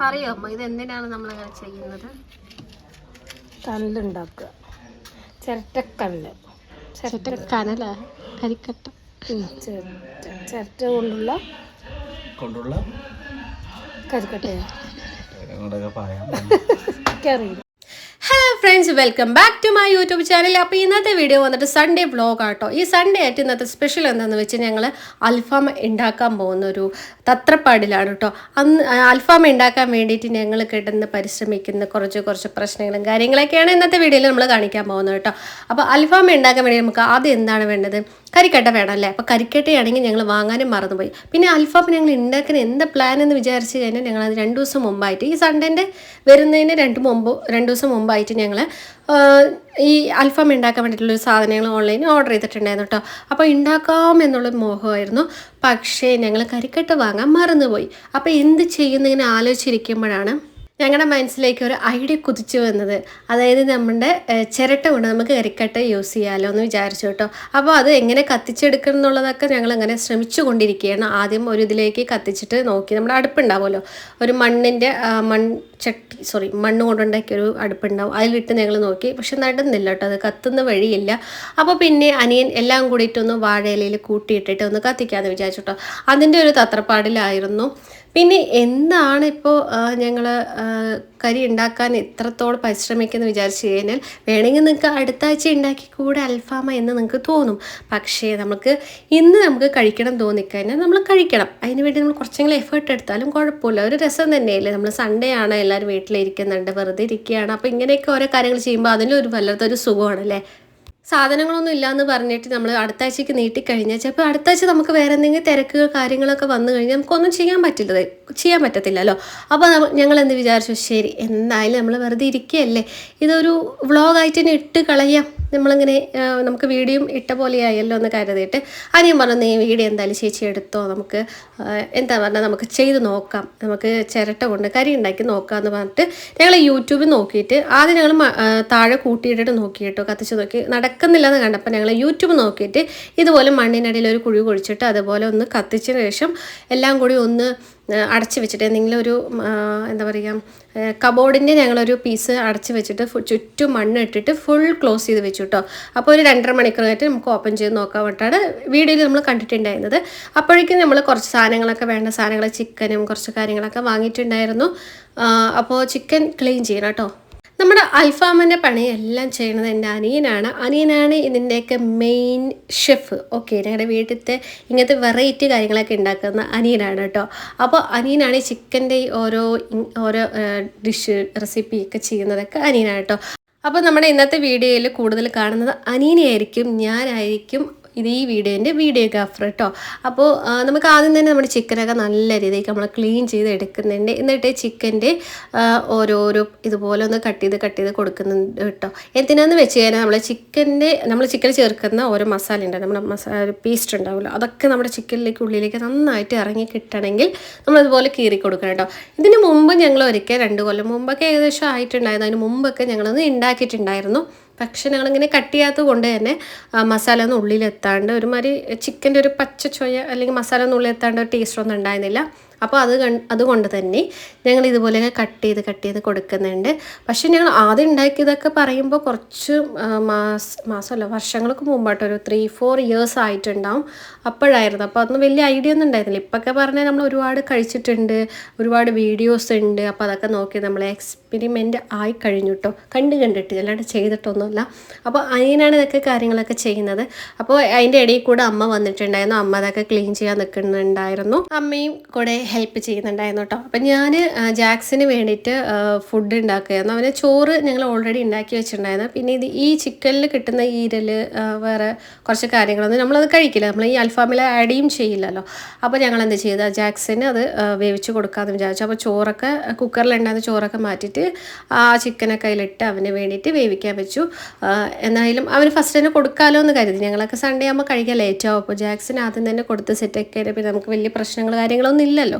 പറയോ? അമ്മ ഇത് എന്തിനാണ് നമ്മളിങ്ങനെ ചെയ്യുന്നത്? കല്ലുണ്ടാക്കുക. ചിരട്ടക്കല്ല് ചിരട്ടക്കനല കനല? കരിക്കട്ട ചിരട്ട. കൊണ്ടുള്ള കൊണ്ടുള്ള കരിക്കട്ടയോ. പറയാം. എനിക്കറിയില്ല. Friends welcome back to my YouTube channel അപ്പോൾ ഇന്നത്തെ വീഡിയോ വന്നിട്ട് സൺഡേ ബ്ലോഗ് ആട്ടോ. ഈ സൺഡേ ആയിട്ട് ഇന്നത്തെ സ്പെഷ്യൽ എന്താണെന്ന് വെച്ച് ഞങ്ങൾ അൽഫാം ഉണ്ടാക്കാൻ പോകുന്ന ഒരു തത്രപ്പാടിലാണ് കേട്ടോ അന്ന് അൽഫാം ഉണ്ടാക്കാൻ വേണ്ടിയിട്ട് ഞങ്ങൾ കിടന്ന് പരിശ്രമിക്കുന്ന കുറച്ച് കുറച്ച് പ്രശ്നങ്ങളും കാര്യങ്ങളൊക്കെയാണ് ഇന്നത്തെ വീഡിയോയിൽ നമ്മൾ കാണിക്കാൻ പോകുന്നത് കേട്ടോ അപ്പോൾ അൽഫാം ഉണ്ടാക്കാൻ വേണ്ടി നമുക്ക് ആദ്യം എന്താണ് വേണ്ടത്? കരിക്കട്ട വേണം അല്ലേ? അപ്പോൾ കരിക്കട്ടയാണെങ്കിൽ ഞങ്ങൾ വാങ്ങാനും മറന്നുപോയി. പിന്നെ അൽഫാം ഞങ്ങൾ ഉണ്ടാക്കുന്ന എന്താ പ്ലാൻ എന്ന് വിചാരിച്ച് കഴിഞ്ഞാൽ ഞങ്ങൾ അത് രണ്ട് ദിവസം മുമ്പായിട്ട് ഈ സൺഡേന്റെ വരുന്നതിന് രണ്ട് മുമ്പ് രണ്ട് ദിവസം മുമ്പായിട്ട് ഞങ്ങൾ ഈ അൽഫാം ഉണ്ടാക്കാൻ വേണ്ടിയിട്ടുള്ളൊരു സാധനങ്ങൾ ഓൺലൈനിൽ ഓർഡർ ചെയ്തിട്ടുണ്ടായിരുന്നു കേട്ടോ അപ്പോൾ ഉണ്ടാക്കാം എന്നുള്ള മോഹമായിരുന്നു. പക്ഷേ ഞങ്ങൾ കരിക്കട്ട് വാങ്ങാൻ മറന്നുപോയി. അപ്പോൾ എന്ത് ചെയ്യുന്നിങ്ങനെ ആലോചിച്ചിരിക്കുമ്പോഴാണ് ഞങ്ങളുടെ മനസ്സിലേക്ക് ഒരു ഐഡിയ കുതിച്ചു വന്നത്. അതായത് നമ്മുടെ ചിരട്ട കൊണ്ട് നമുക്ക് കരിക്കട്ട യൂസ് ചെയ്യാമല്ലോ എന്ന് വിചാരിച്ചു കേട്ടോ. അപ്പോൾ അത് എങ്ങനെ കത്തിച്ചെടുക്കണം എന്നുള്ളതൊക്കെ ഞങ്ങൾ അങ്ങനെ ശ്രമിച്ചു കൊണ്ടിരിക്കുകയാണ്. ആദ്യം ഒരു ഇതിലേക്ക് കത്തിച്ചിട്ട് നോക്കി. നമ്മുടെ അടുപ്പുണ്ടാവുമല്ലോ. ഒരു മണ്ണിന്റെ മൺ ചട്ടി സോറി മണ്ണ് കൊണ്ടുണ്ടാക്കിയ ഒരു അടുപ്പുണ്ടാവും. അതിലിട്ട് ഞങ്ങൾ നോക്കി. പക്ഷെ നടന്നില്ല കേട്ടോ. അത് കത്തുന്ന വഴിയില്ല. അപ്പോൾ പിന്നെ അനിയൻ എല്ലാം കൂടിയിട്ടൊന്ന് വാഴയിലയിൽ കൂട്ടിയിട്ടിട്ട് ഒന്ന് കത്തിക്കാമെന്ന് വിചാരിച്ചു കേട്ടോ. അതിന്റെ ഒരു തത്രപ്പാടിലായിരുന്നു. പിന്നെ എന്താണ് ഇപ്പോൾ ഞങ്ങൾ കരി ഉണ്ടാക്കാൻ എത്രത്തോളം പരിശ്രമിക്കുന്നു വിചാരിച്ചു കഴിഞ്ഞാൽ വേണമെങ്കിൽ നിങ്ങൾക്ക് അടുത്ത ആഴ്ച ഉണ്ടാക്കി കൂടെ അൽഫാമ എന്ന് നിങ്ങൾക്ക് തോന്നും. പക്ഷേ നമുക്ക് ഇന്ന് നമുക്ക് കഴിക്കണം തോന്നിക്കഴിഞ്ഞാൽ നമ്മൾ കഴിക്കണം. അതിന് വേണ്ടി നമ്മൾ കുറച്ചെങ്കിലും എഫേർട്ട് എടുത്താലും കുഴപ്പമില്ല. ഒരു രസം തന്നെയല്ലേ? നമ്മൾ സൺഡേ ആണ് എല്ലാവരും വീട്ടിലിരിക്കുന്നുണ്ട്. വെറുതെ ഇരിക്കുകയാണ്. അപ്പോൾ ഇങ്ങനെയൊക്കെ ഓരോ കാര്യങ്ങൾ ചെയ്യുമ്പോൾ അതിലൊരു വല്ലാത്തൊരു സുഖമാണല്ലേ? സാധനങ്ങളൊന്നും ഇല്ലയെന്ന് പറഞ്ഞിട്ട് നമ്മൾ അടുത്ത ആഴ്ചയ്ക്ക് നീട്ടിക്കഴിഞ്ഞാൽ ചിലപ്പോൾ അടുത്ത ആഴ്ച നമുക്ക് വേറെ എന്തെങ്കിലും തിരക്കുകൾ കാര്യങ്ങളൊക്കെ വന്നു കഴിഞ്ഞാൽ നമുക്കൊന്നും ചെയ്യാൻ പറ്റില്ല. ചെയ്യാൻ പറ്റത്തില്ലല്ലോ. അപ്പോൾ ഞങ്ങൾ എന്ത് വിചാരിച്ചു? ശരി എന്തായാലും നമ്മൾ വെറുതെ ഇരിക്കുകയല്ലേ ഇതൊരു വ്ളോഗായിട്ട് തന്നെ ഇട്ട് കളയാം. നമ്മളിങ്ങനെ നമുക്ക് വീഡിയോ ഇട്ട പോലെയായല്ലോ എന്ന് കരുതിയിട്ട് ആദ്യം പറഞ്ഞു നീ വീഡിയോ എന്തായാലും ചേച്ചി എടുത്തോ? നമുക്ക് എന്താ പറഞ്ഞാൽ നമുക്ക് ചെയ്ത് നോക്കാം. നമുക്ക് ചിരട്ട കൊണ്ട് കരി ഉണ്ടാക്കി നോക്കാം എന്ന് പറഞ്ഞിട്ട് ഞങ്ങൾ യൂട്യൂബിൽ നോക്കിയിട്ട് ആദ്യം ഞങ്ങൾ താഴെ കൂട്ടിയിട്ടിട്ട് നോക്കിയിട്ടോ കത്തിച്ച് നോക്കി. നടക്കുന്നില്ല എന്ന് കണ്ടപ്പോൾ ഞങ്ങൾ യൂട്യൂബ് നോക്കിയിട്ട് ഇതുപോലെ മണ്ണിനടിയിൽ ഒരു കുഴി കുഴിച്ചിട്ട് അതുപോലെ ഒന്ന് കത്തിച്ചതിന് ശേഷം എല്ലാം കൂടി ഒന്ന് അടച്ചു വെച്ചിട്ട് എന്തെങ്കിലും ഒരു എന്താ പറയുക കബോർഡിന്റെ ഞങ്ങളൊരു പീസ് അടച്ച് വെച്ചിട്ട് ചുറ്റും മണ്ണ് ഇട്ടിട്ട് ഫുൾ ക്ലോസ് ചെയ്ത് വെച്ചു കേട്ടോ അപ്പോൾ ഒരു രണ്ടര മണിക്കൂർ കഴിഞ്ഞിട്ട് നമുക്ക് ഓപ്പൺ ചെയ്ത് നോക്കാൻ വേണ്ടിയിട്ടാണ് വീഡിയോയിൽ നമ്മൾ കണ്ടിട്ടുണ്ടായിരുന്നത്. അപ്പോഴേക്കും നമ്മൾ കുറച്ച് സാധനങ്ങളൊക്കെ വേണ്ട സാധനങ്ങൾ ചിക്കനും കുറച്ച് കാര്യങ്ങളൊക്കെ വാങ്ങിയിട്ടുണ്ടായിരുന്നു. അപ്പോൾ ചിക്കൻ ക്ലീൻ ചെയ്യണം കേട്ടോ നമ്മുടെ അൽഫാമിന്റെ പണിയെല്ലാം ചെയ്യണത് എന്റെ അനിയനാണ്. അനിയനാണ് ഇതിന്റെയൊക്കെ മെയിൻ ഷെഫ് ഓക്കെ ഞങ്ങളുടെ വീട്ടിലത്തെ ഇങ്ങനത്തെ വെറൈറ്റി കാര്യങ്ങളൊക്കെ ഉണ്ടാക്കുന്ന അനിയനാണ് കേട്ടോ അപ്പോൾ അനിയനാണ് ചിക്കന്റെ ഓരോ ഓരോ ഡിഷ് റെസിപ്പി ഒക്കെ ചെയ്യുന്നതൊക്കെ അനിയനാണ് കേട്ടോ അപ്പോൾ നമ്മുടെ ഇന്നത്തെ വീഡിയോയിൽ കൂടുതൽ കാണുന്നത് അനിയനെയായിരിക്കും ഞാനായിരിക്കും ഇത് ഈ വീഡിയോന്റെ വീഡിയോഗ്രാഫർ കേട്ടോ അപ്പോൾ നമുക്ക് ആദ്യം തന്നെ നമ്മുടെ ചിക്കനൊക്കെ നല്ല രീതിക്ക് നമ്മൾ ക്ലീൻ ചെയ്ത് എടുക്കുന്നുണ്ട് എന്നിട്ട് ചിക്കന്റെ ഓരോരോ ഇതുപോലെ ഒന്ന് കട്ട് ചെയ്ത് കട്ട് ചെയ്ത് കൊടുക്കുന്നുണ്ട് കേട്ടോ എന്തിനാന്ന് വെച്ച് കഴിഞ്ഞാൽ നമ്മൾ ചിക്കന്റെ നമ്മൾ ചിക്കൻ ചേർക്കുന്ന ഓരോ മസാല ഉണ്ട് നമ്മുടെ മസാല പേസ്റ്റ് ഉണ്ടാവുമല്ലോ അതൊക്കെ നമ്മുടെ ചിക്കനിലേക്ക് ഉള്ളിലേക്ക് നന്നായിട്ട് ഇറങ്ങി കിട്ടണമെങ്കിൽ നമ്മളതുപോലെ കീറി കൊടുക്കണം കേട്ടോ ഇതിന് മുമ്പ് ഞങ്ങൾ ഒരിക്കൽ രണ്ട് കൊല്ലം മുമ്പൊക്കെ ഏകദേശം ആയിട്ടുണ്ടായിരുന്നു. അതിന് മുമ്പൊക്കെ ഞങ്ങളൊന്ന് ഉണ്ടാക്കിയിട്ടുണ്ടായിരുന്നു പക്ഷെ ഞങ്ങളിങ്ങനെ കട്ട് ചെയ്യാത്തത് കൊണ്ട് തന്നെ മസാല ഒന്നും ഉള്ളിലെത്താണ്ട് ഒരുമാതിരി ചിക്കന്റെ ഒരു പച്ച ചൊയ അല്ലെങ്കിൽ മസാല ഒന്നും ഉള്ളിലെത്താണ്ട് ഒരു ടേസ്റ്റ് ഒന്നും ഉണ്ടായിരുന്നില്ല. അപ്പോൾ അത് അതുകൊണ്ട് തന്നെ ഞങ്ങൾ ഇതുപോലെ കട്ട് ചെയ്ത് കട്ട് ചെയ്ത് കൊടുക്കുന്നുണ്ട്. പക്ഷെ ഞങ്ങൾ ആദ്യം ഉണ്ടാക്കിയതൊക്കെ പറയുമ്പോൾ കുറച്ച് മാസ മാസമല്ല വർഷങ്ങൾക്ക് മുമ്പായിട്ട് ഒരു ത്രീ ഫോർ ഇയേഴ്സ് ആയിട്ടുണ്ടാവും. അപ്പോഴായിരുന്നു. അപ്പോൾ അതൊന്നും വലിയ ഐഡിയ ഒന്നും ഉണ്ടായിരുന്നില്ല. ഇപ്പൊക്കെ പറഞ്ഞാൽ നമ്മൾ ഒരുപാട് കഴിച്ചിട്ടുണ്ട് ഒരുപാട് വീഡിയോസ് ഉണ്ട്. അപ്പോൾ അതൊക്കെ നോക്കി നമ്മൾ എക്സ്പെരിമെന്റ് ആയി കഴിഞ്ഞു കേട്ടോ കണ്ട് കണ്ടിട്ട് അല്ലാണ്ട് ചെയ്തിട്ടൊന്നുമില്ല. അപ്പോൾ അതിനാണ് ഇതൊക്കെ കാര്യങ്ങളൊക്കെ ചെയ്യുന്നത്. അപ്പോൾ അതിന്റെ ഇടയിൽ കൂടെ അമ്മ വന്നിട്ടുണ്ടായിരുന്നു. അമ്മ അതൊക്കെ ക്ലീൻ ചെയ്യാൻ നിൽക്കുന്നുണ്ടായിരുന്നു. അമ്മയും കൂടെ ഹെൽപ്പ് ചെയ്യുന്നുണ്ടായിരുന്നു കേട്ടോ അപ്പം ഞാൻ ജാക്സിന് വേണ്ടിയിട്ട് ഫുഡ് ഉണ്ടാക്കുകയായിരുന്നു അവന് ചോറ് ഞങ്ങൾ ഓൾറെഡി ഉണ്ടാക്കി വെച്ചിട്ടുണ്ടായിരുന്നു. പിന്നെ ഇത് ഈ ചിക്കനിൽ കിട്ടുന്ന ഈരൽ വേറെ കുറച്ച് കാര്യങ്ങളൊന്നും നമ്മളത് കഴിക്കില്ല. നമ്മൾ ഈ അൽഫാമിൽ ആഡും ചെയ്യില്ലല്ലോ. അപ്പോൾ ഞങ്ങൾ എന്ത് ചെയ്ത ജാക്സിന് അത് വേവിച്ച് കൊടുക്കാമെന്ന് വിചാരിച്ചു. അപ്പോൾ ചോറൊക്കെ കുക്കറിലുണ്ടായിരുന്ന ചോറൊക്കെ മാറ്റിയിട്ട് ആ ചിക്കനൊക്കെ അതിലിട്ട് അവന് വേണ്ടിയിട്ട് വേവിക്കാൻ വെച്ചു. എന്നായാലും അവന് ഫസ്റ്റ് തന്നെ കൊടുക്കാമല്ലോ എന്ന് കരുതി. ഞങ്ങളൊക്കെ സൺഡേ ആകുമ്പോൾ കഴിക്കാൻ ലേറ്റ് ആവും. അപ്പോൾ ജാക്സിന് ആദ്യം തന്നെ കൊടുത്ത് സെറ്റൊക്കെ പിന്നെ നമുക്ക് വലിയ പ്രശ്നങ്ങൾ കാര്യങ്ങളൊന്നും ഇല്ലല്ലോ.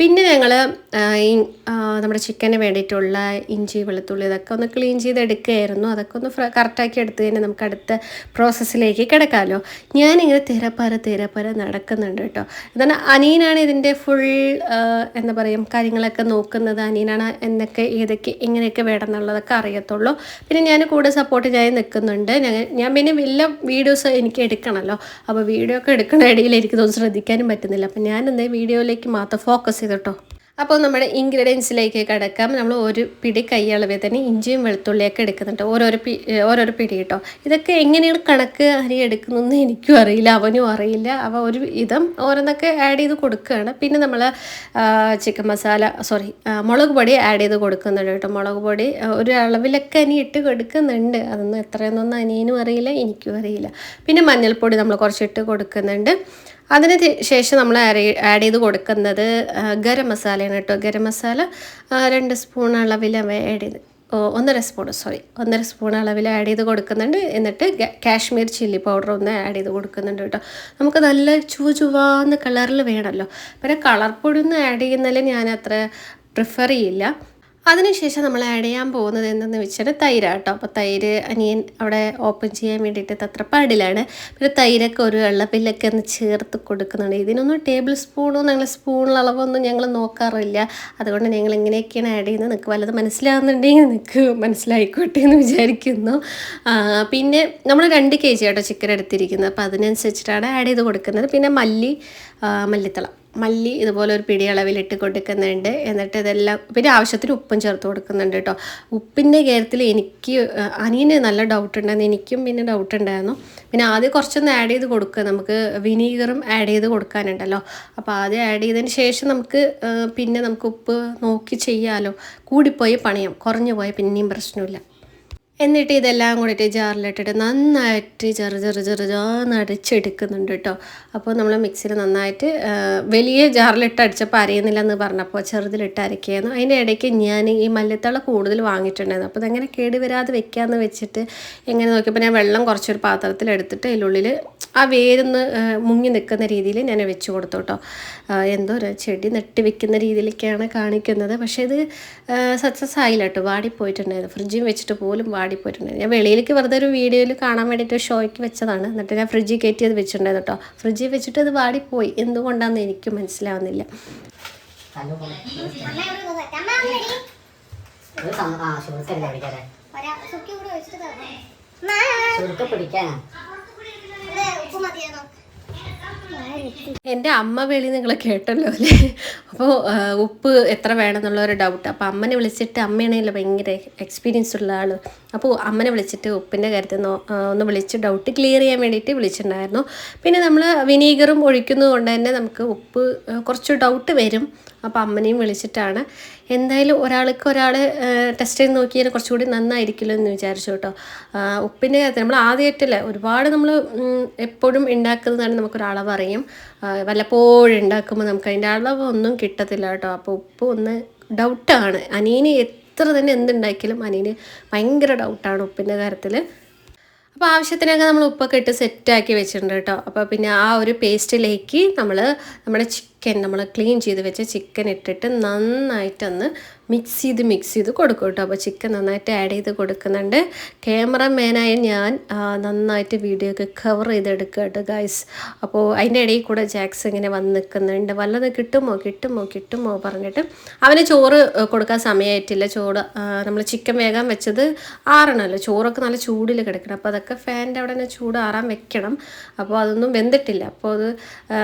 പിന്നെ ഞങ്ങൾ നമ്മുടെ ചിക്കന് വേണ്ടിയിട്ടുള്ള ഇഞ്ചി വെളുത്തുള്ളി ഇതൊക്കെ ഒന്ന് ക്ലീൻ ചെയ്തെടുക്കുകയായിരുന്നു. അതൊക്കെ ഒന്ന് കറക്റ്റാക്കി എടുത്ത് കഴിഞ്ഞാൽ നമുക്ക് അടുത്ത പ്രോസസ്സിലേക്ക് കിടക്കാമല്ലോ ഞാനിങ്ങനെ തിരപ്പര തിരപ്പര നടക്കുന്നുണ്ട് കേട്ടോ. എന്താണ് അനിയനാണ് ഇതിന്റെ ഫുൾ എന്താ പറയുക കാര്യങ്ങളൊക്കെ നോക്കുന്നത്. അനിയനാണ് എന്നൊക്കെ ഏതൊക്കെ എങ്ങനെയൊക്കെ വേണം എന്നുള്ളതൊക്കെ അറിയത്തുള്ളൂ. പിന്നെ ഞാൻ കൂടെ സപ്പോർട്ട് ഞാൻ നിൽക്കുന്നുണ്ട്. ഞാൻ പിന്നെ വലിയ വീഡിയോസ് എനിക്ക് എടുക്കണമല്ലോ. അപ്പോൾ വീഡിയോ ഒക്കെ എടുക്കണ ഇടയിൽ എനിക്കിതൊന്നും ശ്രദ്ധിക്കാനും പറ്റുന്നില്ല. അപ്പം ഞാനെന്താ വീഡിയോയിലേക്ക് മാത്രം ഫോക്കസ് ചെയ്തിട്ടോ. അപ്പോൾ നമ്മുടെ ഇൻഗ്രീഡിയൻസിലേക്ക് കിടക്കാം. നമ്മൾ ഒരു പിടി കൈയളവിൽ തന്നെ ഇഞ്ചിയും വെളുത്തുള്ളിയൊക്കെ എടുക്കുന്നുണ്ട്. ഓരോരോ പി ഓരോരോ പിടി കേട്ടോ. ഇതൊക്കെ എങ്ങനെയാണ് കണക്ക് അരി എടുക്കുന്നതെന്ന് എനിക്കും അറിയില്ല അവനും അറിയില്ല. അവ ഒരു ഇതം ഓരോന്നൊക്കെ ആഡ് ചെയ്ത് കൊടുക്കുകയാണ്. പിന്നെ നമ്മൾ ചിക്കൻ മസാല സോറി മുളക് പൊടി ആഡ് ചെയ്ത് കൊടുക്കുന്നുണ്ട് കേട്ടോ. മുളക് പൊടി ഒരു അളവിലൊക്കെ അനി ഇട്ട് കൊടുക്കുന്നുണ്ട്. അതൊന്നും എത്രയെന്നൊന്നും അനിയനും അറിയില്ല എനിക്കും അറിയില്ല. പിന്നെ മഞ്ഞൾപ്പൊടി നമ്മൾ കുറച്ചിട്ട് കൊടുക്കുന്നുണ്ട്. അതിന് ശേഷം നമ്മൾ ആഡ് ചെയ്ത് കൊടുക്കുന്നത് ഗരം മസാലയാണ് കേട്ടോ. ഗരം മസാല രണ്ട് സ്പൂൺ അളവിൽ ആഡ് ചെയ്ത് ഓ, ഒന്നര സ്പൂൺ സോറി ഒന്നര സ്പൂൺ അളവിൽ ആഡ് ചെയ്ത് കൊടുക്കുന്നുണ്ട്. എന്നിട്ട് കാശ്മീർ ചില്ലി പൗഡർ ഒന്ന് ആഡ് ചെയ്ത് കൊടുക്കുന്നുണ്ട് കേട്ടോ. നമുക്ക് നല്ല ചുവ ചുവാന്ന കളറിൽ വേണമല്ലോ. പിന്നെ കളർ പൊടി ഒന്നും ആഡ് ചെയ്യുന്നതിൽ ഞാൻ അത്ര പ്രിഫർ ചെയ്യില്ല. അതിനുശേഷം നമ്മൾ ആഡ് ചെയ്യാൻ പോകുന്നത് എന്തെന്ന് വെച്ചാൽ തൈരാട്ടോ. അപ്പോൾ തൈര് അനിയൻ അവിടെ ഓപ്പൺ ചെയ്യാൻ വേണ്ടിയിട്ട് തത്രപ്പാടിലാണ് പിന്നെ തൈരൊക്കെ ഒരു വെള്ളപ്പില്ലൊക്കെ ഒന്ന് ചേർത്ത് കൊടുക്കുന്നുണ്ട്. ഇതിനൊന്നും ടേബിൾ സ്പൂണോ ഞങ്ങൾ സ്പൂൺ അളവൊന്നും ഞങ്ങൾ നോക്കാറില്ല. അതുകൊണ്ട് ഞങ്ങൾ ഇങ്ങനെയൊക്കെയാണ് ആഡ് ചെയ്യുന്നത്. നിങ്ങൾക്ക് വല്ലത് മനസ്സിലാവുന്നുണ്ടെങ്കിൽ നിങ്ങൾക്ക് മനസ്സിലായിക്കോട്ടെ എന്ന് വിചാരിക്കുന്നു. പിന്നെ നമ്മൾ രണ്ട് കെ ജി ആട്ടോ ചിക്കൻ എടുത്തിരിക്കുന്നത്. അപ്പോൾ അതിനനുസരിച്ചിട്ടാണ് ആഡ് ചെയ്ത് കൊടുക്കുന്നത്. പിന്നെ മല്ലി മല്ലിത്തള. മല്ലി ഇതുപോലെ ഒരു പിടി അളവിലിട്ട് കൊടുക്കുന്നുണ്ട്. എന്നിട്ട് ഇതെല്ലാം പിന്നെ ആവശ്യത്തിന് ഉപ്പും ചേർത്ത് കൊടുക്കുന്നുണ്ട് കേട്ടോ. ഉപ്പിന്റെ കാര്യത്തിൽ എനിക്ക് അനിയന് നല്ല ഡൗട്ട് ഉണ്ടായിരുന്നു. എനിക്കും പിന്നെ ഡൗട്ട് ഉണ്ടായിരുന്നു. പിന്നെ ആദ്യം കുറച്ചൊന്ന് ആഡ് ചെയ്ത് കൊടുക്കുക നമുക്ക് വിനീഗറും ആഡ് ചെയ്ത് കൊടുക്കാനുണ്ടല്ലോ. അപ്പോൾ ആദ്യം ആഡ് ചെയ്തതിന് ശേഷം നമുക്ക് പിന്നെ നമുക്ക് ഉപ്പ് നോക്കി ചെയ്യാമല്ലോ കൂടിപ്പോയി പണിയാം. കുറഞ്ഞു പോയാൽ പിന്നെയും പ്രശ്നമില്ല. എന്നിട്ട് ഇതെല്ലാം കൂടിയിട്ട് ജാറിലിട്ടിട്ട് നന്നായിട്ട് ചെറു ചെറു ചെറു ചെറുതാന്ന് അടിച്ചെടുക്കുന്നുണ്ട് കേട്ടോ. അപ്പോൾ നമ്മൾ മിക്സിയിൽ നന്നായിട്ട് വലിയ ജാറിലിട്ട് അടിച്ചപ്പോൾ അറിയുന്നില്ല എന്ന് പറഞ്ഞപ്പോൾ ചെറുതിലിട്ട് അരക്കുകയായിരുന്നു. അതിന്റെ ഇടയ്ക്ക് ഞാൻ ഈ മല്ലിത്തള കൂടുതൽ വാങ്ങിയിട്ടുണ്ടായിരുന്നു. അപ്പോൾ ഇതെങ്ങനെ കേട് വരാതെ വെക്കാമെന്ന് വെച്ചിട്ട് എങ്ങനെ നോക്കിയപ്പോൾ ഞാൻ വെള്ളം കുറച്ചൊരു പാത്രത്തിൽ എടുത്തിട്ട് അതിനുള്ളിൽ ആ വേരൊന്ന് മുങ്ങി നിൽക്കുന്ന രീതിയിൽ ഞാൻ വെച്ച് കൊടുത്തു കേട്ടോ. എന്തോ ഒരു ചെടി നട്ടി വെക്കുന്ന രീതിയിലൊക്കെയാണ് കാണിക്കുന്നത്. പക്ഷേ ഇത് സക്സസ് ആയില്ല കേട്ടോ. വാടിപ്പോയിട്ടുണ്ടായിരുന്നു. ഫ്രിഡ്ജിൽ വെച്ചിട്ട് പോലും വാടിപ്പോയിട്ടുണ്ടായിരുന്നു ഞാൻ വെളിയിലേക്ക് വെറുതെ ഒരു വീഡിയോയിൽ കാണാൻ വേണ്ടിയിട്ട് ഷോയ്ക്ക് വെച്ചതാണ്. എന്നിട്ട് ഞാൻ ഫ്രിഡ്ജിൽ കയറ്റി അത് വെച്ചിട്ടുണ്ടായിരുന്നു കേട്ടോ. ഫ്രിഡ്ജിൽ വെച്ചിട്ട് അത് വാടിപ്പോയി. എന്തുകൊണ്ടാണെന്ന് എനിക്കും മനസ്സിലാവുന്നില്ല. പിടിക്കാനാ? എന്റെ അമ്മ വിളി നിങ്ങൾ കേട്ടല്ലോ അല്ലേ? അപ്പോൾ ഉപ്പ് എത്ര വേണം എന്നുള്ള ഒരു ഡൗട്ട് അപ്പോൾ അമ്മനെ വിളിച്ചിട്ട് അമ്മയാണെങ്കിലും ഭയങ്കര എക്സ്പീരിയൻസ് ഉള്ള ആൾ അപ്പോൾ അമ്മനെ വിളിച്ചിട്ട് ഉപ്പിന്റെ കാര്യത്തിൽ ഒന്ന് വിളിച്ച് ഡൗട്ട് ക്ലിയർ ചെയ്യാൻ വേണ്ടിയിട്ട് വിളിച്ചിട്ടുണ്ടായിരുന്നു. പിന്നെ നമ്മൾ വിനീഗറും ഒഴിക്കുന്നത് കൊണ്ട് തന്നെ നമുക്ക് ഉപ്പ് കുറച്ച് ഡൗട്ട് വരും. അപ്പോൾ അമ്മനെയും വിളിച്ചിട്ടാണ്. എന്തായാലും ഒരാൾക്ക് ഒരാൾ ടെസ്റ്റ് ചെയ്ത് നോക്കിയാൽ കുറച്ചുകൂടി നന്നായിരിക്കില്ല എന്ന് വിചാരിച്ചു കേട്ടോ. ഉപ്പിന്റെ കാര്യത്തിൽ നമ്മൾ ആദ്യമായിട്ടല്ല ഒരുപാട് നമ്മൾ എപ്പോഴും ഉണ്ടാക്കുന്നതാണ് നമുക്കൊരളവ് അറിയും. വല്ലപ്പോഴും ഉണ്ടാക്കുമ്പോൾ നമുക്ക് അതിന്റെ അളവ് ഒന്നും കിട്ടത്തില്ല കേട്ടോ. അപ്പോൾ ഉപ്പ് ഒന്ന് ഡൗട്ടാണ് അനിയന് എത്ര തന്നെ എന്തുണ്ടാക്കിയാലും അനിയന് ഭയങ്കര ഡൗട്ടാണ് ഉപ്പിന്റെ കാര്യത്തിൽ അപ്പോൾ ആവശ്യത്തിനൊക്കെ നമ്മൾ ഉപ്പൊക്കെ ഇട്ട് സെറ്റാക്കി വെച്ചിട്ടുണ്ട് കേട്ടോ. അപ്പോൾ പിന്നെ ആ ഒരു പേസ്റ്റിലേക്ക് നമ്മൾ നമ്മുടെ ചിക്കൻ നമ്മൾ ക്ലീൻ ചെയ്ത് വെച്ച ചിക്കൻ ഇട്ടിട്ട് നന്നായിട്ടൊന്ന് മിക്സ് ചെയ്ത് മിക്സ് ചെയ്ത് കൊടുക്കും കേട്ടോ. അപ്പോൾ ചിക്കൻ നന്നായിട്ട് ആഡ് ചെയ്ത് കൊടുക്കുന്നുണ്ട്. ക്യാമറമാനായ ഞാൻ നന്നായിട്ട് വീഡിയോ ഒക്കെ കവർ ചെയ്തെടുക്കുക കേട്ടോ ഗൈസ് അപ്പോൾ അതിന്റെ ഇടയിൽ കൂടെ ജാക്സ് ഇങ്ങനെ വന്ന് നിൽക്കുന്നുണ്ട്. വല്ലത് കിട്ടുമോ? കിട്ടുമോ? കിട്ടുമോ? പറഞ്ഞിട്ട് അവന് ചോറ് കൊടുക്കാൻ സമയമായിട്ടില്ല ചോറ് നമ്മൾ ചിക്കൻ വേഗം വെച്ചത് ആറണമല്ലോ ചോറൊക്കെ നല്ല ചൂടിൽ കിടക്കണം. അപ്പോൾ അതൊക്കെ ഫാനിന്റെ അവിടെ തന്നെ ചൂട് ആറാൻ വെക്കണം. അപ്പോൾ അതൊന്നും വെന്തിട്ടില്ല. അപ്പോൾ അത്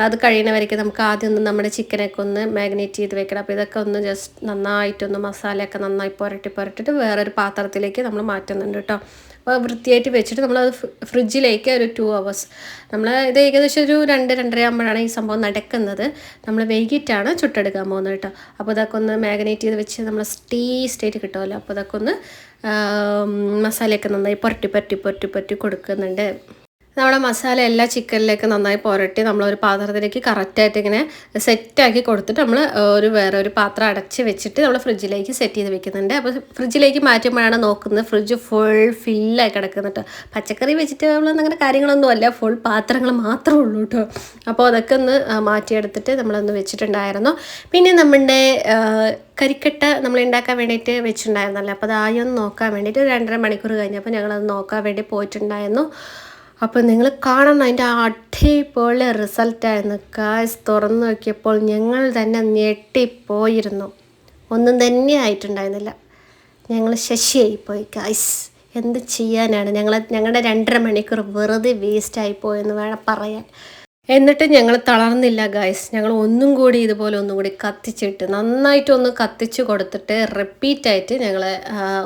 അത് കഴിയണവരേക്ക് നമുക്ക് ആദ്യം ഒന്ന് നമ്മുടെ ചിക്കനൊക്കെ ഒന്ന് മാഗ്നേറ്റ് ചെയ്ത് വെക്കണം. അപ്പോൾ ഇതൊക്കെ ഒന്ന് ജസ്റ്റ് നന്നായിട്ടൊന്ന് മസാലയൊക്കെ നന്നായി പുരട്ടി പുരട്ടിട്ട് വേറൊരു പാത്രത്തിലേക്ക് നമ്മൾ മാറ്റുന്നുണ്ട് കേട്ടോ അപ്പോൾ വൃത്തിയായിട്ട് വെച്ചിട്ട് നമ്മളത് ഫ്രിഡ്ജിലേക്ക് ഒരു ടു അവേഴ്സ് നമ്മൾ ഇത് ഏകദേശം ഒരു രണ്ട് രണ്ടര ആകുമ്പോഴാണ് ഈ സംഭവം നടക്കുന്നത്. നമ്മൾ വൈകിട്ടാണ് ചുട്ടെടുക്കാൻ പോകുന്നത് കേട്ടോ അപ്പോൾ ഇതൊക്കെ ഒന്ന് മാഗ്നേറ്റ് ചെയ്ത് വെച്ച് നമ്മൾ സ്റ്റീ സ്റ്റേറ്റ് കിട്ടുമല്ലോ. അപ്പോൾ ഇതൊക്കെ ഒന്ന് മസാലയൊക്കെ നന്നായി പുരട്ടി പുരട്ടി പുരട്ടി പുരട്ടി കൊടുക്കുന്നുണ്ട്. നമ്മുടെ മസാല എല്ലാ ചിക്കനിലേക്ക് നന്നായി പുരട്ടി നമ്മളൊരു പാത്രത്തിലേക്ക് കറക്റ്റായിട്ട് ഇങ്ങനെ സെറ്റാക്കി കൊടുത്തിട്ട് നമ്മൾ ഒരു വേറെ ഒരു പാത്രം അടച്ച് വെച്ചിട്ട് നമ്മൾ ഫ്രിഡ്ജിലേക്ക് സെറ്റ് ചെയ്ത് വെക്കുന്നുണ്ട്. അപ്പോൾ ഫ്രിഡ്ജിലേക്ക് മാറ്റുമ്പോഴാണ് നോക്കുന്നത് ഫ്രിഡ്ജ് ഫുൾ ഫില്ലായി കിടക്കുന്നുണ്ട് പച്ചക്കറി വെജിറ്റബിൾ അങ്ങനെ കാര്യങ്ങളൊന്നും അല്ല ഫുൾ പാത്രങ്ങൾ മാത്രമേ ഉള്ളൂ കേട്ടോ അപ്പോൾ അതൊക്കെ ഒന്ന് മാറ്റിയെടുത്തിട്ട് നമ്മളൊന്ന് വെച്ചിട്ടുണ്ടായിരുന്നു. പിന്നെ നമ്മുടെ കരിക്കട്ട നമ്മൾ ഉണ്ടാക്കാൻ വേണ്ടിയിട്ട് വെച്ചിട്ടുണ്ടായിരുന്നല്ലോ? അപ്പോൾ അത് ആദ്യം ഒന്ന് നോക്കാൻ വേണ്ടിയിട്ട് ഒരു രണ്ടര മണിക്കൂർ കഴിഞ്ഞപ്പോൾ ഞങ്ങളത് നോക്കാൻ വേണ്ടി പോയിട്ടുണ്ടായിരുന്നു. അപ്പോൾ നിങ്ങൾ കാണണം അതിന്റെ അടിപൊളി റിസൾട്ടായിരുന്നു കാശ് തുറന്നു നോക്കിയപ്പോൾ ഞങ്ങൾ തന്നെ ഞെട്ടിപ്പോയിരുന്നു. ഒന്നും തന്നെ ആയിട്ടുണ്ടായിരുന്നില്ല. ഞങ്ങൾ ശശിയായിപ്പോയി കാശ് എന്ത് ചെയ്യാനാണ്? ഞങ്ങൾ ഞങ്ങളുടെ രണ്ടര മണിക്കൂർ വെറുതെ വേസ്റ്റായി പോയെന്ന് വേണം പറയാൻ. എന്നിട്ട് ഞങ്ങൾ തളർന്നില്ല ഗൈസ് ഞങ്ങൾ ഒന്നും കൂടി ഇതുപോലെ ഒന്നും കൂടി കത്തിച്ചിട്ട് നന്നായിട്ടൊന്ന് കത്തിച്ച് കൊടുത്തിട്ട് റിപ്പീറ്റായിട്ട് ഞങ്ങൾ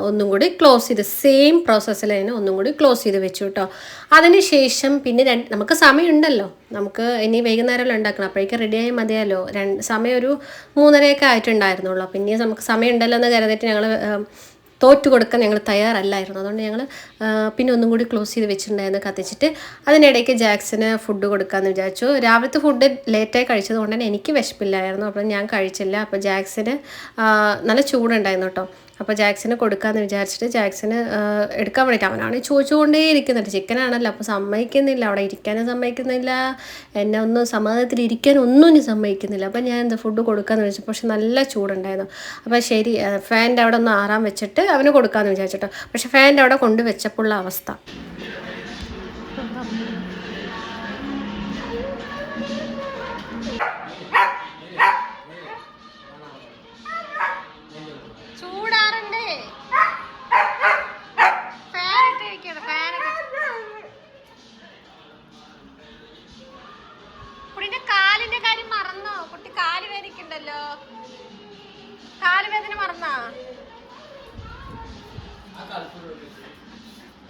ഒന്നും കൂടി ക്ലോസ് ചെയ്ത് സെയിം പ്രോസസ്സിൽ തന്നെ ഒന്നും കൂടി ക്ലോസ് ചെയ്ത് വെച്ചു കേട്ടോ അതിന് ശേഷം പിന്നെ രണ്ട് നമുക്ക് സമയമുണ്ടല്ലോ. നമുക്ക് ഇനി വൈകുന്നേരമല്ലോ ഉണ്ടാക്കണം. അപ്പോഴേക്കും റെഡിയായി മതിയല്ലോ. രണ്ട് സമയം ഒരു മൂന്നരയൊക്കെ ആയിട്ടുണ്ടായിരുന്നുള്ളൂ. പിന്നെ നമുക്ക് സമയമുണ്ടല്ലോ എന്ന് കരുതിയിട്ട് ഞങ്ങൾ തോറ്റു കൊടുക്കാൻ ഞങ്ങൾ തയ്യാറല്ലായിരുന്നു. അതുകൊണ്ട് ഞങ്ങൾ പിന്നെ ഒന്നും കൂടി ക്ലോസ് ചെയ്ത് വെച്ചിട്ടുണ്ടായിരുന്നു കത്തിച്ചിട്ട്. അതിനിടയ്ക്ക് ജാക്സിന് ഫുഡ് കൊടുക്കാമെന്ന് വിചാരിച്ചു. രാവിലത്തെ ഫുഡ് ലേറ്റായി കഴിച്ചത് കൊണ്ട് തന്നെ എനിക്ക് വിശപ്പില്ലായിരുന്നു. അപ്പോൾ ഞാൻ കഴിച്ചില്ല. അപ്പോൾ ജാക്സിന് നല്ല ചൂടുണ്ടായിരുന്നു കേട്ടോ. അപ്പോൾ ജാക്സിന് കൊടുക്കാമെന്ന് വിചാരിച്ചിട്ട് ജാക്സിന് എടുക്കാൻ വേണ്ടിയിട്ട് അവനാണ് ചോദിച്ചുകൊണ്ടേ ഇരിക്കുന്നുണ്ട് ചിക്കനാണല്ലോ അപ്പോൾ സമ്മതിക്കുന്നില്ല. അവിടെ ഇരിക്കാനും സമ്മതിക്കുന്നില്ല. എന്നെ ഒന്നും സമാധാനത്തിൽ ഇരിക്കാൻ ഒന്നും സമ്മതിക്കുന്നില്ല. അപ്പോൾ ഞാൻ എന്താ ഫുഡ് കൊടുക്കാമെന്ന് വിചാരിച്ചു. പക്ഷെ നല്ല ചൂടുണ്ടായിരുന്നു. അപ്പോൾ ശരി ഫാന്റെ അവിടെ ഒന്ന് ആറാൻ വെച്ചിട്ട് അവന് കൊടുക്കാമെന്ന് വിചാരിച്ചിട്ടോ. പക്ഷെ ഫാന്റെ അവിടെ കൊണ്ടുവച്ചപ്പോൾ അവസ്ഥ.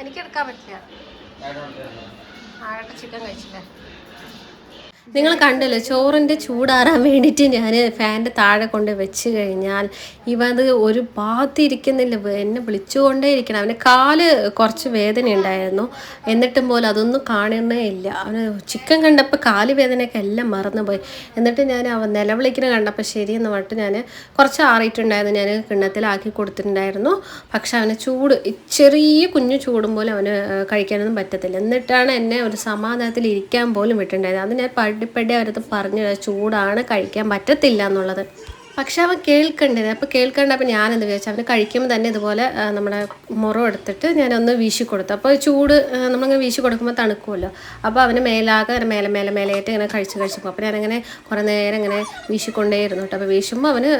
എനിക്ക് എടുക്കാൻ പറ്റില്ല. ആകട്ടെ ചിക്കൻ കഴിച്ചില്ലേ. നിങ്ങൾ കണ്ടല്ലോ ചോറിന്റെ ചൂടാറാൻ വേണ്ടിയിട്ട് ഞാൻ ഫാന്റെ താഴെ കൊണ്ട് വെച്ച് കഴിഞ്ഞാൽ ഇവ അത് ഒരു ഭാഗത്തിരിക്കുന്നില്ല എന്നെ വിളിച്ചുകൊണ്ടേ ഇരിക്കണം. അവന് കാൽ കുറച്ച് വേദന ഉണ്ടായിരുന്നു. എന്നിട്ടും പോലും അതൊന്നും കാണുന്നേ ഇല്ല. അവന് ചിക്കൻ കണ്ടപ്പോൾ കാൽ വേദനയൊക്കെ എല്ലാം മറന്നുപോയി. എന്നിട്ട് ഞാൻ അവൻ നിലവിളിക്കുന്ന കണ്ടപ്പോൾ ശരിയെന്ന് പറഞ്ഞിട്ട് ഞാൻ കുറച്ച് ആറിയിട്ടുണ്ടായിരുന്നു. ഞാൻ കിണ്ണത്തിലാക്കി കൊടുത്തിട്ടുണ്ടായിരുന്നു. പക്ഷെ അവന് ചൂട് ചെറിയ കുഞ്ഞു ചൂടും പോലും അവന് കഴിക്കാനൊന്നും പറ്റത്തില്ല. എന്നിട്ടാണ് എന്നെ ഒരു സമാധാനത്തിൽ ഇരിക്കാൻ പോലും വിട്ടിട്ടുണ്ടായത് അത് ഞാൻ പടിപ്പടി അവരത് പറഞ്ഞു ചൂടാണ് കഴിക്കാൻ പറ്റത്തില്ല എന്നുള്ളത്. പക്ഷെ അവൻ കേൾക്കണ്ടത് അപ്പോൾ കേൾക്കണ്ടപ്പോൾ ഞാനെന്ത് വിചാരിച്ചു? അവന് കഴിക്കുമ്പോൾ തന്നെ ഇതുപോലെ നമ്മുടെ മുറം എടുത്തിട്ട് ഞാനൊന്ന് വീശി കൊടുത്തു. അപ്പോൾ ചൂട് നമ്മളിങ്ങനെ വീശി കൊടുക്കുമ്പോൾ തണുക്കുമല്ലോ. അപ്പോൾ അവന് മേലാകെ അങ്ങനെ മേലെ മേലെ മേലെയായിട്ട് ഇങ്ങനെ കഴിച്ച് കഴിച്ച് അപ്പോൾ ഞാനിങ്ങനെ കുറേ നേരം ഇങ്ങനെ വീശിക്കൊണ്ടേയിരുന്നു കേട്ടോ. അപ്പോൾ വീശുമ്പോൾ അവന്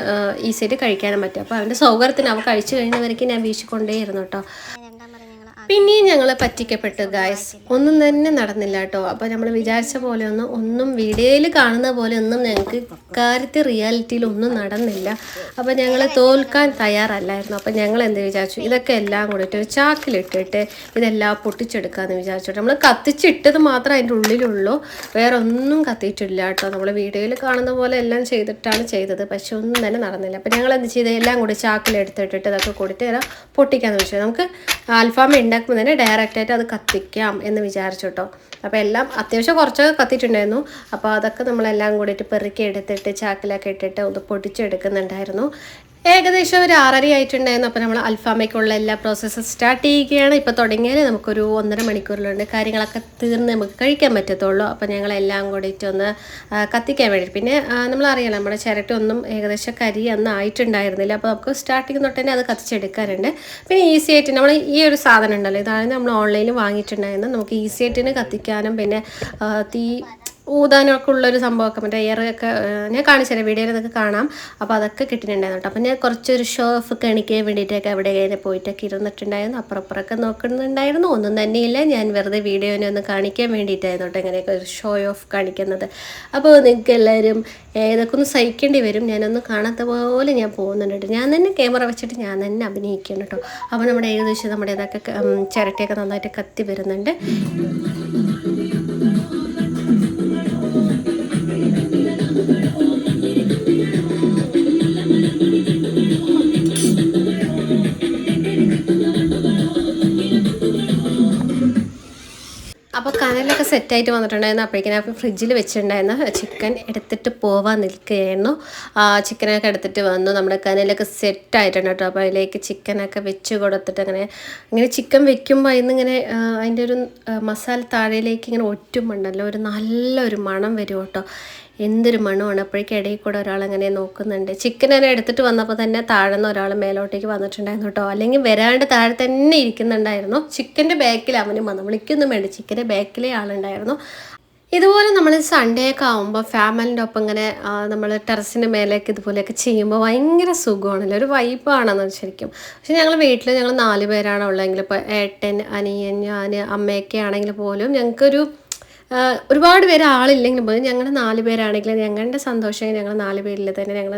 ഈസിയായിട്ട് കഴിക്കാനും പറ്റും. അപ്പോൾ അവന്റെ സൗകര്യത്തിന് അവൻ കഴിച്ചു കഴിഞ്ഞവരേക്ക് ഞാൻ വീശിക്കൊണ്ടേയിരുന്നു കേട്ടോ. പിന്നെയും ഞങ്ങൾ പറ്റിക്കപ്പെട്ടു ഗായ്സ് ഒന്നും തന്നെ നടന്നില്ല കേട്ടോ. അപ്പോൾ നമ്മൾ വിചാരിച്ച പോലെ ഒന്നും ഒന്നും വീഡിയോയിൽ കാണുന്ന പോലെ ഒന്നും ഞങ്ങൾക്ക് കാര്യത്തിൽ റിയാലിറ്റിയിൽ ഒന്നും നടന്നില്ല. അപ്പോൾ ഞങ്ങൾ തോൽക്കാൻ തയ്യാറല്ലായിരുന്നു. അപ്പോൾ ഞങ്ങൾ എന്ത് വിചാരിച്ചു? ഇതൊക്കെ എല്ലാം കൂടിയിട്ട് ഒരു ചാക്കിലിട്ടിട്ട് ഇതെല്ലാം പൊട്ടിച്ചെടുക്കാമെന്ന് വിചാരിച്ചു. നമ്മൾ കത്തിച്ചിട്ടത് മാത്രം അതിന്റെ ഉള്ളിലുള്ളൂ. വേറെ ഒന്നും കത്തിയിട്ടില്ല കേട്ടോ. നമ്മൾ വീഡിയോയിൽ കാണുന്ന പോലെ എല്ലാം ചെയ്തിട്ടാണ് ചെയ്തത്. പക്ഷെ ഒന്നും തന്നെ നടന്നില്ല. അപ്പോൾ ഞങ്ങൾ എന്ത് ചെയ്ത്? എല്ലാം കൂടി ചാക്കിലെടുത്തിട്ടിട്ട് ഇതൊക്കെ കൊടുത്ത് ഇതാ പൊട്ടിക്കാമെന്ന് വെച്ചു നമുക്ക് അൽഫാം ഉണ്ടാക്കുമ്പോൾ തന്നെ ഡയറക്റ്റായിട്ട് അത് കത്തിക്കാം എന്ന് വിചാരിച്ചു കേട്ടോ അപ്പോൾ എല്ലാം അത്യാവശ്യം കുറച്ചൊക്കെ കത്തിയിട്ടുണ്ടായിരുന്നു. അപ്പോൾ അതൊക്കെ നമ്മളെല്ലാം കൂടിയിട്ട് പെറുക്കി എടുത്തിട്ട് ചാക്കിലൊക്കെ ഇട്ടിട്ട് ഒന്ന് പൊടിച്ചെടുക്കുന്നുണ്ടായിരുന്നു. ഏകദേശം ഒരു ആറര ആയിട്ടുണ്ടായിരുന്നു. അപ്പോൾ നമ്മൾ അൽഫാമയ്ക്കുള്ള എല്ലാ പ്രോസസ്സും സ്റ്റാർട്ട് ചെയ്യുകയാണ്. ഇപ്പോൾ തുടങ്ങിയാൽ നമുക്കൊരു ഒന്നര മണിക്കൂറിലുണ്ട്. കാര്യങ്ങളൊക്കെ തീർന്ന് നമുക്ക് കഴിക്കാൻ പറ്റത്തുള്ളൂ. അപ്പോൾ ഞങ്ങളെല്ലാം കൂടിയിട്ട് ഒന്ന് കത്തിക്കാൻ വേണ്ടി പിന്നെ നമ്മളറിയാം നമ്മുടെ ചിരട്ട ഒന്നും ഏകദേശം കരി അന്ന് ആയിട്ടുണ്ടായിരുന്നില്ല. അപ്പോൾ നമുക്ക് സ്റ്റാർട്ടിങ് തൊട്ട് തന്നെ അത് കത്തിച്ചെടുക്കാറുണ്ട്. പിന്നെ ഈസി ആയിട്ട് നമ്മൾ ഈ ഒരു സാധനം ഉണ്ടല്ലോ ഇതാണ് നമ്മൾ ഓൺലൈനിൽ വാങ്ങിയിട്ടുണ്ടായിരുന്നത്. നമുക്ക് ഈസി ആയിട്ട് കത്തിക്കാനും പിന്നെ തീ ഊതാനൊക്കെ ഉള്ളൊരു സംഭവമൊക്കെ മറ്റേ എയറൊക്കെ ഞാൻ കാണിച്ചു തരാം വീഡിയോയിൽ അതൊക്കെ കാണാം. അപ്പോൾ അതൊക്കെ കിട്ടിയിട്ടുണ്ടായിരുന്നു കേട്ടോ. അപ്പോൾ ഞാൻ കുറച്ചൊരു ഷോ ഓഫ് കാണിക്കാൻ വേണ്ടിയിട്ടൊക്കെ അവിടെ ഇങ്ങനെ പോയിട്ടൊക്കെ ഇരുന്നിട്ടുണ്ടായിരുന്നു. അപ്പുറപ്പുറമൊക്കെ നോക്കുന്നുണ്ടായിരുന്നു. ഒന്നും തന്നെയില്ല. ഞാൻ വെറുതെ വീഡിയോനെ ഒന്ന് കാണിക്കാൻ വേണ്ടിയിട്ടായിരുന്നു കേട്ടോ ഇങ്ങനെയൊക്കെ ഒരു ഷോ ഓഫ് കാണിക്കുന്നത്. അപ്പോൾ നിങ്ങൾക്ക് എല്ലാവരും ഏതൊക്കെ ഒന്ന് സഹിക്കേണ്ടി വരും. ഞാനൊന്ന് കാണാത്ത പോലെ ഞാൻ പോകുന്നുണ്ട് കേട്ടോ. ഞാൻ തന്നെ ക്യാമറ വെച്ചിട്ട് ഞാൻ തന്നെ അഭിനയിക്കണം കേട്ടോ. അപ്പോൾ നമ്മുടെ ഏകദേശം നമ്മുടെ ഇതൊക്കെ ചിരട്ടയൊക്കെ നന്നായിട്ട് കത്തി വരുന്നുണ്ട്. സാധനങ്ങളൊക്കെ സെറ്റായിട്ട് വന്നിട്ടുണ്ടായിരുന്നു. അപ്പോഴേക്കും ഞാൻ ഫ്രിഡ്ജിൽ വെച്ചിട്ടുണ്ടായിരുന്നു. ചിക്കൻ എടുത്തിട്ട് പോവാൻ നിൽക്കുകയായിരുന്നു. ചിക്കനൊക്കെ എടുത്തിട്ട് വന്നു. നമ്മുടെ കനലൊക്കെ സെറ്റായിട്ടുണ്ട് കേട്ടോ. അപ്പോൾ അതിലേക്ക് ചിക്കനൊക്കെ വെച്ച് കൊടുത്തിട്ട് അങ്ങനെ ഇങ്ങനെ ചിക്കൻ വെക്കുമ്പോൾ അതിന് ഇങ്ങനെ അതിന്റെ ഒരു മസാല താഴേലേക്ക് ഇങ്ങനെ ഒറ്റുമുണ്ടല്ലോ ഒരു നല്ലൊരു മണം വരും കേട്ടോ. എന്തൊരു മണമാണ്. അപ്പോഴേക്കും ഇടയിൽ കൂടെ ഒരാൾ അങ്ങനെ നോക്കുന്നുണ്ട്. ചിക്കൻ തന്നെ എടുത്തിട്ട് വന്നപ്പോൾ തന്നെ താഴെ നിന്ന് ഒരാൾ മേലോട്ടേക്ക് വന്നിട്ടുണ്ടായിരുന്നു കേട്ടോ. അല്ലെങ്കിൽ വരാണ്ട് താഴെ തന്നെ ഇരിക്കുന്നുണ്ടായിരുന്നു. ചിക്കന്റെ ബാക്കിൽ അവനും വന്നു. വിളിക്കൊന്നും വേണ്ട. ചിക്കന്റെ ബാക്കിലെ ആളുണ്ടായിരുന്നു. ഇതുപോലെ നമ്മൾ സൺഡേ ഒക്കെ ആകുമ്പോൾ ഫാമിലിന്റെ ഒപ്പം ഇങ്ങനെ നമ്മൾ ടെറസിന്റെ മേലേക്ക് ഇതുപോലെയൊക്കെ ചെയ്യുമ്പോൾ ഭയങ്കര സുഖമാണല്ലോ. ഒരു വൈബാണെന്ന് ശരിക്കും. പക്ഷെ ഞങ്ങൾ വീട്ടിൽ ഞങ്ങൾ നാല് പേരാണ് ഉള്ളതെങ്കിൽ ഇപ്പോൾ ഏട്ടൻ അനിയൻ ഞാൻ അമ്മയൊക്കെ ആണെങ്കിൽ പോലും ഞങ്ങൾക്കൊരു ഒരുപാട് പേര് ആളില്ലെങ്കിൽ പോലും ഞങ്ങൾ നാല് പേരാണെങ്കിലും ഞങ്ങളുടെ സന്തോഷം ഞങ്ങൾ നാല് പേരിൽ തന്നെ ഞങ്ങൾ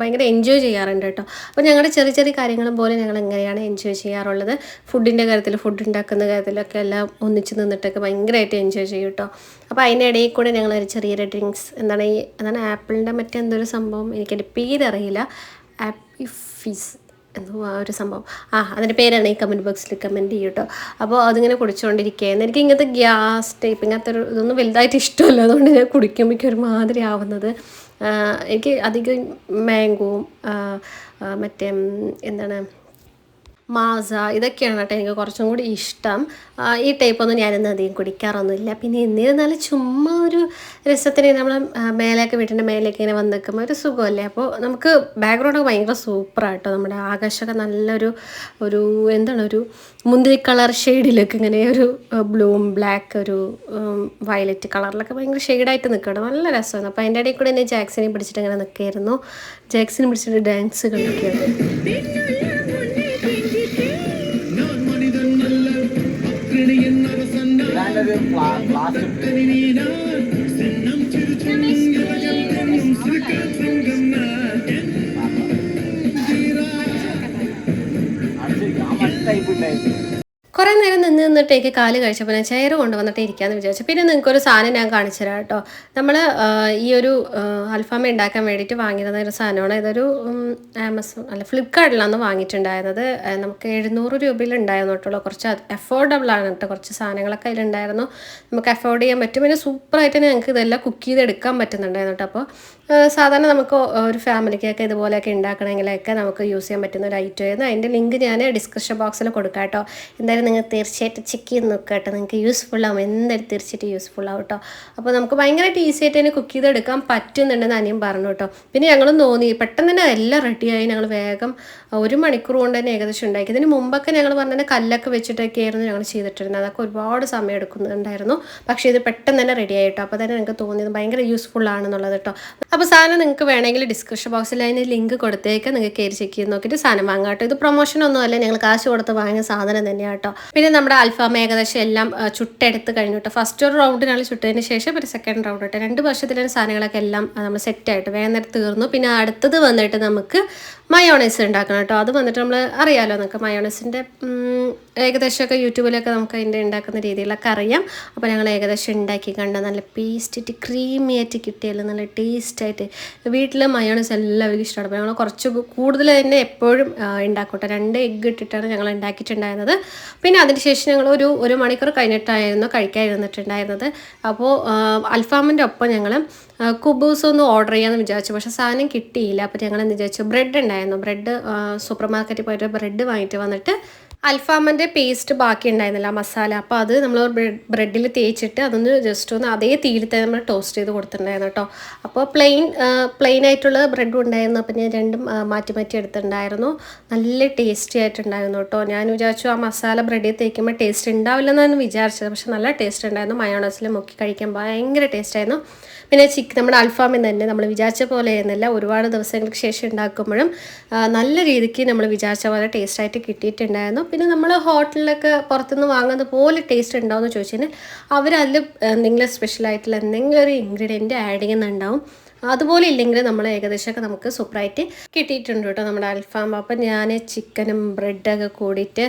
ഭയങ്കര എൻജോയ് ചെയ്യാറുണ്ട് കേട്ടോ. അപ്പോൾ ഞങ്ങളുടെ ചെറിയ ചെറിയ കാര്യങ്ങളും പോലെ ഞങ്ങൾ എങ്ങനെയാണ് എൻജോയ് ചെയ്യാറുള്ളത്? ഫുഡിന്റെ കാര്യത്തിൽ ഫുഡ് ഉണ്ടാക്കുന്ന കാര്യത്തിലൊക്കെ എല്ലാം ഒന്നിച്ച് നിന്നിട്ടൊക്കെ ഭയങ്കരമായിട്ട് എൻജോയ് ചെയ്യും കേട്ടോ. അപ്പോൾ അതിന്റെ ഇടയിൽ കൂടെ ഞങ്ങൾ ഒരു ചെറിയൊരു ഡ്രിങ്ക്സ് എന്താണ് ഈ എന്താണ് ആപ്പിളിന്റെ മറ്റെന്തൊരു സംഭവം എനിക്കതിന്റെ പേരറിയില്ല. ആപ്പി ഫീസ് എന്തോ ആ ഒരു സംഭവം. ആ അതിന്റെ പേരാണ് ഈ കമന്റ് ബോക്സിൽ കമന്റ് ചെയ്യും കേട്ടോ അപ്പോൾ അതിങ്ങനെ കുടിച്ചുകൊണ്ടിരിക്കുകയായിരുന്നു എനിക്ക് ഇങ്ങനത്തെ ഗ്യാസ് ടൈപ്പ് ഇങ്ങനത്തെ ഒരു ഇതൊന്നും വലുതായിട്ട് ഇഷ്ടമല്ല. അതുകൊണ്ട് ഞാൻ കുടിക്കുമ്പോഴേക്കും ഒരു ഒരുമാതിരി ആവുന്നത്. എനിക്ക് അധികം മാംഗോവും മറ്റേ എന്താണ് മാസ ഇതൊക്കെയാണ് കേട്ടോ എനിക്ക് കുറച്ചും കൂടി ഇഷ്ടം. ഈ ടൈപ്പൊന്നും ഞാനിന്ന് അധികം കുടിക്കാറൊന്നുമില്ല. പിന്നെ എന്നിരുന്നാലും ചുമ്മാ ഒരു രസത്തിന് നമ്മൾ മേലേക്ക് വീട്ടിന്റെ മേലേക്ക് ഇങ്ങനെ വന്ന് ഒരു സുഖമല്ലേ? അപ്പോൾ നമുക്ക് ബാക്ക്ഗ്രൗണ്ടൊക്കെ ഭയങ്കര സൂപ്പറായിട്ടോ നമ്മുടെ ആകാശമൊക്കെ നല്ലൊരു ഒരു എന്താണ് ഒരു മുന്തിരി കളർ ഷെയ്ഡിലൊക്കെ ഇങ്ങനെ ഒരു ബ്ലൂം ബ്ലാക്ക് ഒരു വയലറ്റ് കളറിലൊക്കെ ഭയങ്കര ഷെയ്ഡായിട്ട് നിൽക്കണം നല്ല രസമാണ്. അപ്പോൾ അതിന്റെ ഇടയിൽ കൂടെ എന്നെ ജാക്സിനെ പിടിച്ചിട്ട് ഇങ്ങനെ നിൽക്കുകയായിരുന്നു ജാക്സിനെ പിടിച്ചിട്ട് ഡാൻസ് കളിക്കുകയാണ് ഇതാണ്ടൊരു നേരം നിന്ന് നിന്നിട്ട് എനിക്ക് കാൽ കഴിച്ചപ്പോൾ ഞാൻ ചെയർ കൊണ്ടുവന്നിട്ട് ഇരിക്കാമെന്ന് വിചാരിച്ചു. പിന്നെ നിങ്ങൾക്കൊരു സാധനം ഞാൻ കാണിച്ചു തരാം കേട്ടോ. നമ്മൾ ഈ ഒരു അൽഫാമ ഉണ്ടാക്കാൻ വേണ്ടിയിട്ട് വാങ്ങിയിരുന്ന ഒരു സാധനമാണ്. ഇതൊരു ആമസോൺ അല്ല ഫ്ലിപ്കാർട്ടിലാണ് വാങ്ങിയിട്ടുണ്ടായിരുന്നത്. നമുക്ക് എഴുന്നൂറ് രൂപയിൽ ഉണ്ടായിരുന്നു കേട്ടോ. കുറച്ച് അഫോർഡബിൾ ആണ് കേട്ടോ. കുറച്ച് സാധനങ്ങളൊക്കെ അതിലുണ്ടായിരുന്നു. നമുക്ക് അഫോർഡ് ചെയ്യാൻ പറ്റും. പിന്നെ സൂപ്പറായിട്ട് ഞങ്ങൾക്ക് ഇതെല്ലാം കുക്ക് ചെയ്തെടുക്കാൻ പറ്റുന്നുണ്ടായിരുന്നു കേട്ടോ. അപ്പോൾ സാധാരണ നമുക്ക് ഒരു ഫാമിലിക്കൊക്കെ ഇതുപോലെയൊക്കെ ഉണ്ടാക്കണമെങ്കിലൊക്കെ നമുക്ക് യൂസ് ചെയ്യാൻ പറ്റുന്ന ഒരു ഐറ്റം ആയിരുന്നു. അതിന്റെ ലിങ്ക് ഞാൻ ഡിസ്ക്രിപ്ഷൻ ബോക്സിൽ കൊടുക്കാം കേട്ടോ. എന്തായാലും നിങ്ങൾ തീർച്ചയായിട്ടും ചെയ്ത് നോക്കുക കേട്ടോ. നിങ്ങൾക്ക് യൂസ്ഫുൾ ആവും. എന്തായാലും തീർച്ചയായിട്ടും യൂസ്ഫുൾ ആവും കേട്ടോ. അപ്പോൾ നമുക്ക് ഭയങ്കരമായിട്ട് ഈസി ആയിട്ട് തന്നെ കുക്ക് ചെയ്തെടുക്കാൻ പറ്റുന്നുണ്ടെന്ന് അനിയൻ പറഞ്ഞു കേട്ടോ. പിന്നെ ഞങ്ങൾ തോന്നി പെട്ടെന്ന് തന്നെ എല്ലാം റെഡിയായി ഞങ്ങൾ വേഗം ഒരു മണിക്കൂർ കൊണ്ട് തന്നെ ഏകദേശം ഉണ്ടാക്കി. ഇതിന് മുമ്പൊക്കെ ഞങ്ങൾ പറഞ്ഞ കല്ലൊക്കെ വെച്ചിട്ടൊക്കെ ആയിരുന്നു ഞങ്ങൾ ചെയ്തിട്ടിരുന്നത്. അതൊക്കെ ഒരുപാട് സമയം എടുക്കുന്നുണ്ടായിരുന്നു. പക്ഷേ ഇത് പെട്ടെന്ന് തന്നെ റെഡി ആയിട്ടോ അപ്പോൾ തന്നെ നിങ്ങൾക്ക് തോന്നിയത് ഭയങ്കര യൂസ്ഫുൾ ആണെന്നുള്ളത് കേട്ടോ. അപ്പോൾ സാധനം നിങ്ങൾക്ക് വേണമെങ്കിൽ ഡിസ്ക്രിപ്ഷൻ ബോക്സിൽ അതിന് ലിങ്ക് കൊടുത്തേക്ക്. നിങ്ങൾക്ക് കയറി ചെക്ക് ചെയ്ത് നോക്കിയിട്ട് സാധനം വാങ്ങാം കേട്ടോ. ഇത് പ്രൊമോഷൻ ഒന്നും അല്ല ഞങ്ങൾ കാശ് കൊടുത്ത് വാങ്ങിയ സാധനം തന്നെയാണ് കേട്ടോ. പിന്നെ നമ്മുടെ അൽഫാം ഏകദേശം എല്ലാം ചുട്ടെടുത്ത് കഴിഞ്ഞു കേട്ടോ ഫസ്റ്റ് ഒരു റൗണ്ടിനാണ് ചുട്ടതിന് ശേഷം പിന്നെ സെക്കൻഡ് റൗണ്ട് കേട്ടോ രണ്ട് വർഷത്തിലെ സാധനങ്ങളൊക്കെ എല്ലാം നമ്മൾ സെറ്റായിട്ട് വേഗം തീർന്നു. പിന്നെ അടുത്തത് വന്നിട്ട് നമുക്ക് മയോണൈസ് ഉണ്ടാക്കണം കേട്ടോ. അത് വന്നിട്ട് നമ്മൾ അറിയാമല്ലോ നമുക്ക് മയോണൈസിന്റെ ഏകദേശമൊക്കെ യൂട്യൂബിലൊക്കെ നമുക്ക് അതിന്റെ ഉണ്ടാക്കുന്ന രീതിയിലൊക്കെ അറിയാം. അപ്പോൾ ഞങ്ങൾ ഏകദേശം ഉണ്ടാക്കി കണ്ട. നല്ല പേസ്റ്റിട്ട് ക്രീമി ആയിട്ട് കിട്ടിയല്ലോ നല്ല ടേസ്റ്റായിട്ട് വീട്ടിൽ മയോണൈസ് എല്ലാവർക്കും ഇഷ്ടമാണ്. അപ്പോൾ ഞങ്ങൾ കുറച്ച് കൂടുതൽ തന്നെ എപ്പോഴും ഉണ്ടാക്കട്ടെ. രണ്ട് എഗ്ഗ് ഇട്ടിട്ടാണ് ഞങ്ങൾ ഉണ്ടാക്കിയിട്ടുണ്ടായിരുന്നത്. പിന്നെ അതിന് ശേഷം ഞങ്ങൾ ഒരു ഒരു മണിക്കൂർ കഴിഞ്ഞിട്ടായിരുന്നു കഴിക്കാൻ ഇരുന്നിട്ടുണ്ടായിരുന്നത് അപ്പോൾ അൽഫാമിന്റെ ഒപ്പം ഞങ്ങൾ കുബൂസ് ഒന്ന് ഓർഡർ ചെയ്യാമെന്ന് വിചാരിച്ചു. പക്ഷേ സാധനം കിട്ടിയില്ല. അപ്പോൾ ഞങ്ങൾ എന്ന് വിചാരിച്ചു? ബ്രെഡ് ഉണ്ടായിരുന്നു. ബ്രെഡ് സൂപ്പർ മാർക്കറ്റിൽ പോയിട്ട് ബ്രെഡ് വാങ്ങിയിട്ട് വന്നിട്ട് അൽഫാമിന്റെ പേസ്റ്റ് ബാക്കി ഉണ്ടായിരുന്നില്ല മസാല. അപ്പോൾ അത് നമ്മൾ ബ്രെഡിൽ തേച്ചിട്ട് അതൊന്ന് ജസ്റ്റ് ഒന്ന് അതേ തന്നെ നമ്മൾ ടോസ്റ്റ് ചെയ്ത് കൊടുത്തിട്ടുണ്ടായിരുന്നു കേട്ടോ അപ്പോൾ പ്ലെയിൻ പ്ലെയിൻ ആയിട്ടുള്ള ബ്രെഡും ഉണ്ടായിരുന്നു. അപ്പോൾ ഞാൻ രണ്ടും മാറ്റി മാറ്റി എടുത്തിട്ടുണ്ടായിരുന്നു. നല്ല ടേസ്റ്റി ആയിട്ടുണ്ടായിരുന്നു കേട്ടോ ഞാൻ വിചാരിച്ചു ആ മസാല ബ്രെഡിൽ തേക്കുമ്പോൾ ടേസ്റ്റ് ഉണ്ടാവില്ലെന്നാണ് വിചാരിച്ചത്. പക്ഷെ നല്ല ടേസ്റ്റ് ഉണ്ടായിരുന്നു. മയോണൈസിൽ മുക്കി കഴിക്കാൻ ഭയങ്കര ടേസ്റ്റ് ആയിരുന്നു. പിന്നെ ചിക്ക് നമ്മുടെ അൽഫാമിൽ തന്നെ നമ്മൾ വിചാരിച്ച പോലെ എന്നല്ല ഒരുപാട് ദിവസങ്ങൾക്ക് ശേഷം ഉണ്ടാക്കുമ്പോഴും നല്ല രീതിക്ക് നമ്മൾ വിചാരിച്ച പോലെ ടേസ്റ്റായിട്ട് കിട്ടിയിട്ടുണ്ടായിരുന്നു. പിന്നെ നമ്മൾ ഹോട്ടലിലൊക്കെ പുറത്തുനിന്ന് വാങ്ങുന്നത് പോലെ ടേസ്റ്റ് ഉണ്ടാവുമെന്ന് ചോദിച്ചു കഴിഞ്ഞാൽ അവരതിൽ എന്തെങ്കിലും സ്പെഷ്യലായിട്ടുള്ള എന്തെങ്കിലും ഒരു ഇൻഗ്രീഡിയന്റ് ആഡ് ചെയ്യുന്നുണ്ടാവും. അതുപോലെ ഇല്ലെങ്കിൽ നമ്മൾ ഏകദേശമൊക്കെ നമുക്ക് സൂപ്പറായിട്ട് കിട്ടിയിട്ടുണ്ട് കേട്ടോ നമ്മുടെ അൽഫാം. അപ്പം ഞാൻ ചിക്കനും ബ്രെഡൊക്കെ കൂടിയിട്ട്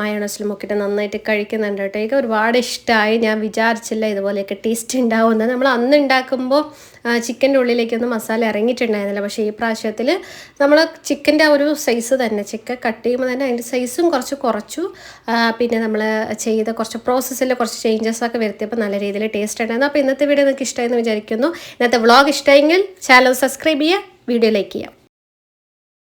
മയോണസിൽ മുക്കിയിട്ട് നന്നായിട്ട് കഴിക്കുന്നുണ്ട് കേട്ടോ. എനിക്ക് ഒരുപാട് ഇഷ്ടമായി ഞാൻ വിചാരിച്ചില്ല ഇതുപോലെയൊക്കെ ടേസ്റ്റ് ഉണ്ടാവുമെന്ന്. നമ്മൾ അന്ന് ഉണ്ടാക്കുമ്പോൾ ചിക്കന്റെ ഉള്ളിലേക്കൊന്നും മസാല ഇറങ്ങിയിട്ടുണ്ടായിരുന്നില്ല. പക്ഷേ ഈ പ്രാവശ്യത്തിൽ നമ്മൾ ചിക്കന്റെ ആ ഒരു സൈസ് തന്നെ ചിക്കൻ കട്ട് ചെയ്യുമ്പോൾ തന്നെ അതിന്റെ സൈസും കുറച്ച് കുറച്ചു. പിന്നെ നമ്മൾ ചെയ്ത കുറച്ച് പ്രോസസ്സിൽ കുറച്ച് ചേഞ്ചസ് ഒക്കെ വരുത്തിയപ്പോൾ നല്ല രീതിയിൽ ടേസ്റ്റ് ഉണ്ടായിരുന്നു. അപ്പോൾ ഇന്നത്തെ വീഡിയോ നിങ്ങൾക്ക് ഇഷ്ടമായെന്ന് വിചാരിക്കുന്നു. ഇന്നത്തെ വ്ളോഗ് ഇഷ്ടമെങ്കിൽ ചാനൽ സബ്സ്ക്രൈബ് ചെയ്യുക വീഡിയോ ലൈക്ക് ചെയ്യാം